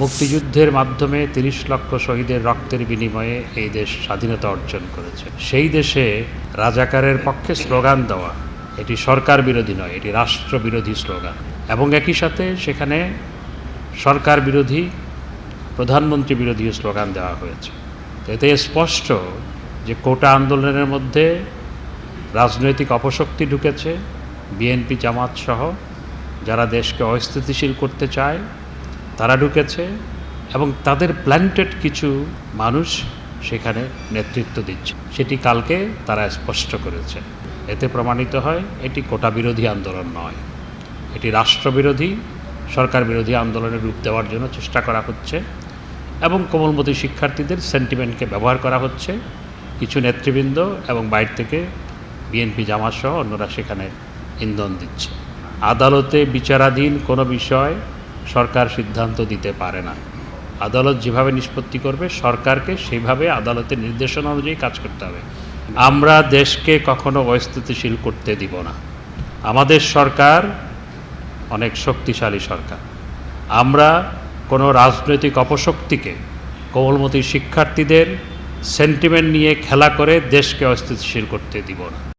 মুক্তিযুদ্ধের মাধ্যমে তিরিশ লক্ষ শহীদের রক্তের বিনিময়ে এই দেশ স্বাধীনতা অর্জন করেছে। সেই দেশে রাজাকারের পক্ষে স্লোগান দেওয়া, এটি সরকার বিরোধী নয়, এটি রাষ্ট্র বিরোধী স্লোগান। এবং একই সাথে সেখানে সরকার বিরোধী, প্রধানমন্ত্রী বিরোধী স্লোগান দেওয়া হয়েছে। এতে স্পষ্ট যে কোটা আন্দোলনের মধ্যে রাজনৈতিক অপশক্তি ঢুকেছে, বিএনপি জামাত সহ, যারা দেশকে অস্থিতিশীল করতে চায় তারা ঢুকেছে এবং তাদের প্ল্যান্টেড কিছু মানুষ সেখানে নেতৃত্ব দিচ্ছে। সেটি কালকে তারা স্পষ্ট করেছে। এতে প্রমাণিত হয়, এটি কোটা বিরোধী আন্দোলন নয়। এটি রাষ্ট্রবিরোধী সরকার বিরোধী আন্দোলনের রূপ দেওয়ার জন্য চেষ্টা করা হচ্ছে এবং কোমলমতি শিক্ষার্থীদের সেন্টিমেন্টকে ব্যবহার করা হচ্ছে। কিছু নেতৃবৃন্দ এবং বাইরে থেকে বিএনপি জামাত সহ অন্যরা সেখানে ইন্ধন দিচ্ছে। আদালতে বিচারাধীন কোনো বিষয় সরকার সিদ্ধান্ত দিতে পারে না। আদালত যেভাবে নিষ্পত্তি করবে, সরকারকে সেইভাবে আদালতের নির্দেশনা অনুযায়ী কাজ করতে হবে। আমরা দেশকে কখনো অস্থিতিশীল করতে দিব না। আমাদের সরকার অনেক শক্তিশালী সরকার। আমরা কোনো রাজনৈতিক অপশক্তিকে কোমলমতি শিক্ষার্থীদের সেন্টিমেন্ট নিয়ে খেলা করে দেশকে অস্থিতিশীল করতে দিব না।